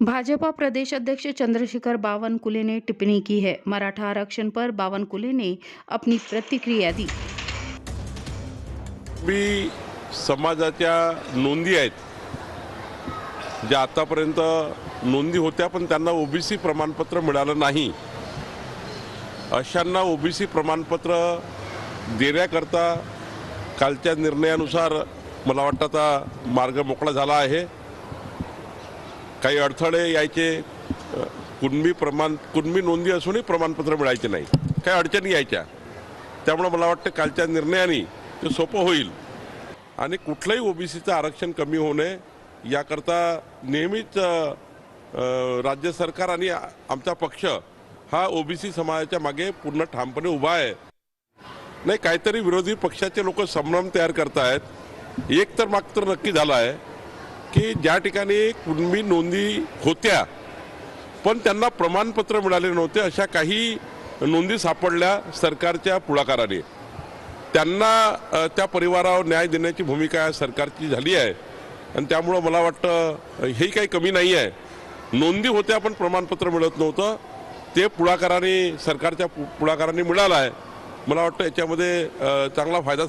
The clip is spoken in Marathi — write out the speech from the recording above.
भाजपा प्रदेश अध्यक्ष चंद्रशेखर बावनकुले ने टिप्पणी की है। मराठा आरक्षण पर बावनकुले ने अपनी प्रतिक्रिया दी। मी समाजाच्या नोंदी आहेत ज्या आतापर्यंत नोंदी होत्या पण त्यांना ओबीसी प्रमाणपत्र मिळालं नाही. अशांना ओबीसी प्रमाणपत्र देण्याकरता कालच्या निर्णयानुसार मला वाटतं आता मार्ग मोकळा झाला आहे. काही अडथळे यायचे कुणबी प्रमाण कुणबी नोंदी असूनही प्रमाणपत्र मिळायचे नाही. काही अडचणी यायच्या. त्यामुळं मला वाटतं कालच्या निर्णयाने ते सोपं होईल. आणि कुठलंही ओबीसीचं आरक्षण कमी होऊ नये याकरता नेहमीच राज्य सरकार आणि आमचा पक्ष हा ओबीसी समाजाच्या मागे पूर्ण ठामपणे उभा आहे. नाही काहीतरी विरोधी पक्षाचे लोक संभ्रम तयार करतायत. एक तर मात्र नक्की झालं आहे. की ज्या ठिकाणी कुणबी नोंदी होत्या पण त्यांना प्रमाणपत्र मिळाले नव्हते अशा काही नोंदी सापडल्या सरकारच्या पुढाकाराने. त्यांना त्या परिवारावर न्याय देण्याची भूमिका सरकारची झाली आहे. आणि त्यामुळं मला वाटतं हे हेही काही कमी नाही आहे. नोंदी होत्या पण प्रमाणपत्र मिळत नव्हतं. ते पुढाकाराने सरकारच्या पु- पुढाकाराने मिळालं आहे. मला वाटतं याच्यामध्ये चांगला फायदा